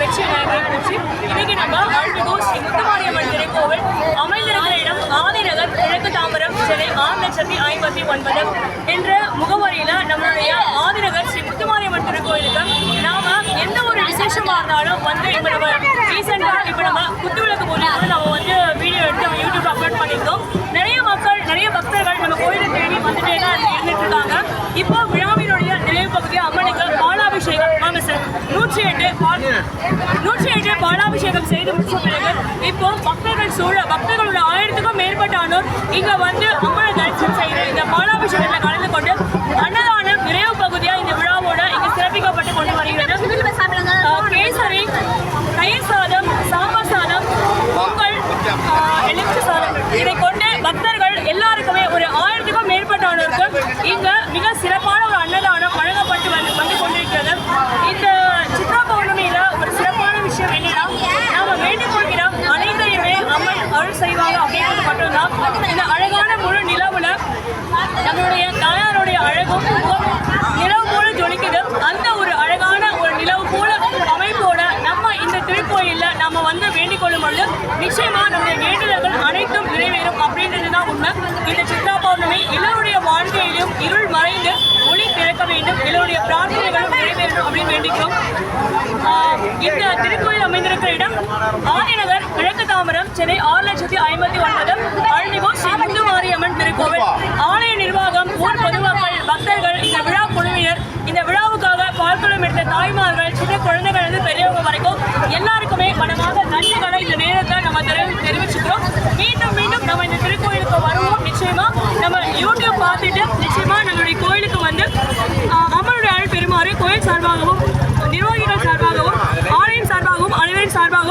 வெற்றி விநாயகரை இன்னைக்கு நம்ம அருள்மிகு முத்துமாரியம்மன் திருக்கோவில் அமைந்திருக்கிற இடம் ஆதிநகர் கிழக்கு தாம்பரம் சென்னை ஆறு லட்சத்தி ஐம்பத்தி ஒன்பது என்ற முகவரியில நம்மளுடைய ஆதிநகர் ஸ்ரீ முத்துமாரியம்மன் திருக்கோயிலுக்கு நாம எந்த ஒரு விசேஷமா இருந்தாலும் வந்து இப்போ நம்ம ரீசெண்டா இப்போ நம்ம குத்துவிளக்கு போது நம்ம வந்து வீடியோ எடுத்து நம்ம யூடியூப் அப்லோட் பண்ணியிருந்தோம். நிறைய மக்கள் நிறைய பக்தர்கள் நம்ம கோயிலை தேடி வந்துட்டே தான் இருந்துட்டு இருக்காங்க. இப்போ நூற்றி எட்டு பாலாபிஷேகம் செய்து முடிச்ச பிறகு இப்போ பக்தர்கள் சூழ பக்தர்களோட ஆயிரத்துக்கும் மேற்பட்டானோர் இங்க வந்து அம்மனை தரிசனம் செய்கிற இந்த பாலாபிஷேகத்தில் கலந்து கொண்டு அன்னதானம் நிறைவு பகுதியா இந்த விழாவோட இங்க சிறப்பிக்கப்பட்டு கொண்டு வருகிறது. கேசரி தயிர் சாதம் சாம்பார் சாதம் பொங்கல் எலுமிச்சை சாதம். இதை கொண்டு பக்தர்கள் எல்லாருக்குமே ஒரு ஆயிரத்துக்கும் மேற்பட்டவர்களுக்கு இங்க மிக சிறப்பான ஒரு அன்னதானம் வழங்கப்பட்டு வந்து வந்து கொண்டிருக்கிறது இந்த சித்ரா பௌர்ணமியில ஒரு சிறப்பான விஷயம் என்னன்னா நாம வேண்டிக் கொள்கிறோம் அனைத்தையுமே அம்மன் அருள் செய்வாங்க அப்படின்றது மட்டும்தான் இந்த அழகான முழு நிலவுல நம்மளுடைய தாயாருடைய அழகும் முகமும் நிலவு போல ஜொலிக்குது அந்த ஒரு அழகான ஒரு நிலவு போல அமைப்போட நம்ம இந்த திருக்கோயில்ல நம்ம வந்து வேண்டிக் கொள்ளும் நிச்சயமா நம்முடைய வேண்டுதல்கள் அனைத்தும் நிறைவேறும் அப்படின்றது தான் உண்மை. இந்த சித்ரா பௌர்ணமி எல்லோருடைய வாழ்க்கையிலும் இருள் மறைந்து ஒளி பிறக்க வேண்டும். எல்லோருடைய பிரார்த்தனைகளும் நிறைவேறும் அப்படின்னு வேண்டிக்கிறோம். இந்த திருக்கோயில் அமைந்திருக்கிற இடம் ஆதிநகர் கிழக்கு தாமரம் சென்னை ஆறு லட்சத்தி ஐம்பத்தி ஒன்பது அருள்மிகு ஸ்ரீ மாரியம்மன் திருக்கோவில். ஆலய நிர்வாகம் ஊர் பொதுமக்கள் பக்தர்கள் இந்த விழா குழுவினர் இந்த விழாவுக்காக பால்குளம் எடுத்த தாய்மார்கள் சின்ன குழந்தைகள் பெரியவங்க வரைக்கும் எல்லாருக்குமே மனமாக இந்த நேரத்தை நம்ம தெரிவிச்சுக்கிறோம். மீண்டும் மீண்டும் நம்ம இந்த திருக்கோயிலுக்கு வருவோம். நிச்சயமா நம்ம யூடியூப் பார்த்துட்டு நிச்சயமா நம்மளுடைய கோயிலுக்கு வந்து அம்மனுடைய அருள் பெருமாறு கோயில் சார்பாகவும் நிர்வாகிகள் சார்பாகவும் ஆலயம் சார்பாகவும் அனைவரின் சார்பாகவும்